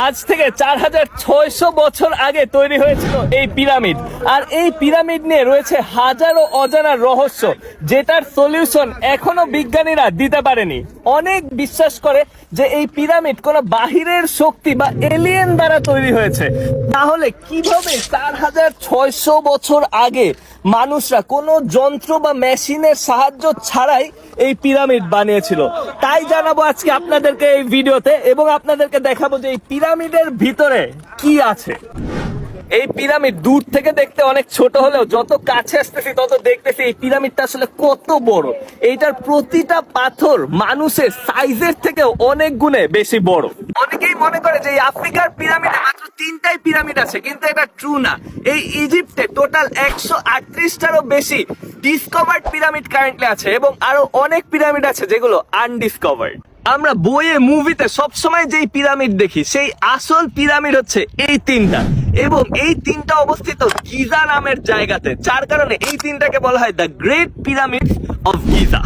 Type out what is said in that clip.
আজ থেকে চার হাজার ছয়শো বছর আগে তৈরি হয়েছিল এই পিরামিড। আর এই পিরামিড নিয়ে রয়েছে হাজারো অজানা রহস্য, যেটার সলিউশন এখনও বিজ্ঞানীরা দিতে পারেনি। অনেক বিশ্বাস করে যে এই পিরামিড কোনো বাহিরের শক্তি বা এলিয়েন দ্বারা তৈরি হয়েছে। তাহলে কীভাবে চার হাজার ছয়শো বছর আগে মানুষরা কোনো যন্ত্র বা মেশিনের সাহায্য ছাড়াই এই পিরামিড বানিয়েছিল। তাই জানাব আজকে আপনাদেরকে এই ভিডিওতে এবং আপনাদেরকে দেখাবো যে এই পিরামিডের ভিতরে কি আছে। এই পিরামিড দূর থেকে দেখতে অনেক ছোট হলেও যত কাছে আসতেছি, তত দেখতেছি এই পিরামিডটা আসলে কত বড়। এইটার প্রতিটা পাথর মানুষের সাইজের থেকেও অনেক গুণে বেশি বড়। অনেকেই মনে করে যে আফ্রিকার পিরামিডে তিনটাই পিরামিড আছে, কিন্তু এটা ট্রু না। এই ইজিপ্টে টোটাল একশো আটত্রিশটারও বেশি ডিসকভার্ড পিরামিড কারেন্টলি আছে এবং আরও অনেক পিরামিড আছে যেগুলো আনডিসকভার্ড আমরা বইয়ে মুভিতে সবসময় যেই পিরামিড দেখি, সেই আসল পিরামিড হচ্ছে এই তিনটা। এবং এই তিনটা অবস্থিত গিজা নামের জায়গাতে, যার কারণে এই তিনটাকে বলা হয় the great pyramid of Giza.